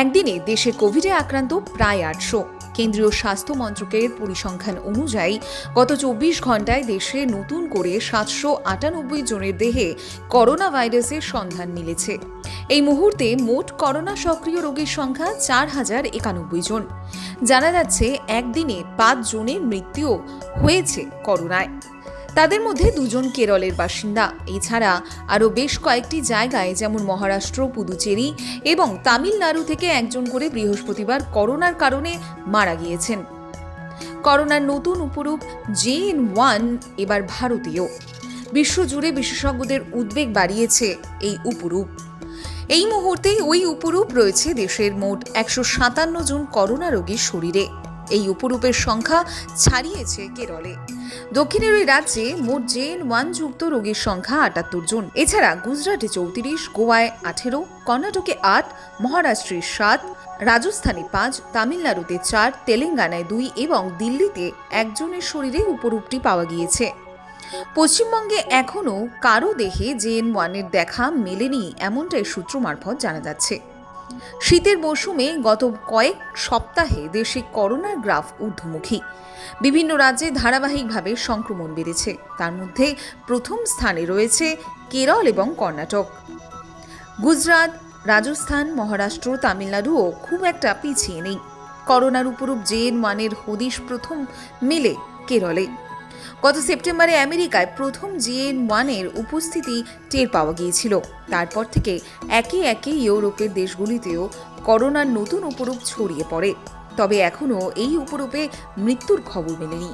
একদিনে দেশে কোভিডে আক্রান্ত প্রায় আটশো। কেন্দ্রীয় স্বাস্থ্য মন্ত্রকের পরিসংখ্যান অনুযায়ী, গত চব্বিশ ঘন্টায় দেশে নতুন করে সাতশো আটানব্বই জনের দেহে করোনা ভাইরাসের সন্ধান মিলেছে। এই মুহূর্তে মোট করোনা সক্রিয় রোগীর সংখ্যা চার হাজার একানব্বই জন। জানা যাচ্ছে, একদিনে পাঁচ জনের মৃত্যুও হয়েছে করোনায়। তাদের মধ্যে দুজন কেরলের বাসিন্দা। এছাড়া আরও বেশ কয়েকটি জায়গায়, যেমন মহারাষ্ট্র, পুদুচেরি এবং তামিলনাড়ু থেকে একজন করে বৃহস্পতিবার করোনার কারণে মারা গিয়েছেন। করোনার নতুন উপরূপ জে ওয়ান এবার ভারতীয়। বিশ্বজুড়ে বিশেষজ্ঞদের উদ্বেগ বাড়িয়েছে এই উপরূপ। এই মুহূর্তে ওই উপরূপ রয়েছে দেশের মোট একশো সাতান্ন জন করোনা রোগীর শরীরে। এই উপরূপের সংখ্যা ছাড়িয়েছে কেরলে। দক্ষিণের ওই রাজ্যে মোট জেন ওয়ান যুক্ত রোগীর সংখ্যা আটাত্তর জন। এছাড়া গুজরাটে চৌত্রিশ, গোয়ায় আঠেরো, কর্ণাটকে আট, মহারাষ্ট্রে সাত, রাজস্থানে পাঁচ, তামিলনাড়ুতে চার, তেলেঙ্গানায় দুই এবং দিল্লিতে একজনের শরীরে উপরূপটি পাওয়া গিয়েছে। পশ্চিমবঙ্গে এখনও কারও দেহে জেএন ওয়ানের দেখা মেলেনি, এমনটাই সূত্র মারফত জানা যাচ্ছে। শীতের মৌসুমে গত কয়েক সপ্তাহে দেশে করোনার গ্রাফ ঊর্ধ্বমুখী। বিভিন্ন রাজ্যে ধারাবাহিকভাবে সংক্রমণ বেড়েছে। তার মধ্যে প্রথম স্থানে রয়েছে কেরল এবং কর্ণাটক। গুজরাট, রাজস্থান, মহারাষ্ট্র তামিলনাড়ুও খুব একটা পিছিয়ে নেই। করোনার উপরূপ জেএন ওয়ানের হদিশ প্রথম মেলে কেরলে। গত সেপ্টেম্বরে আমেরিকায় প্রথম জিএন ওয়ানের উপস্থিতি টের পাওয়া গিয়েছিল। তারপর থেকে একে একে ইউরোপের দেশগুলিতেও করোনার নতুন উপরূপ ছড়িয়ে পড়ে। তবে এখনও এই উপরূপে মৃত্যুর খবর মেলেনি।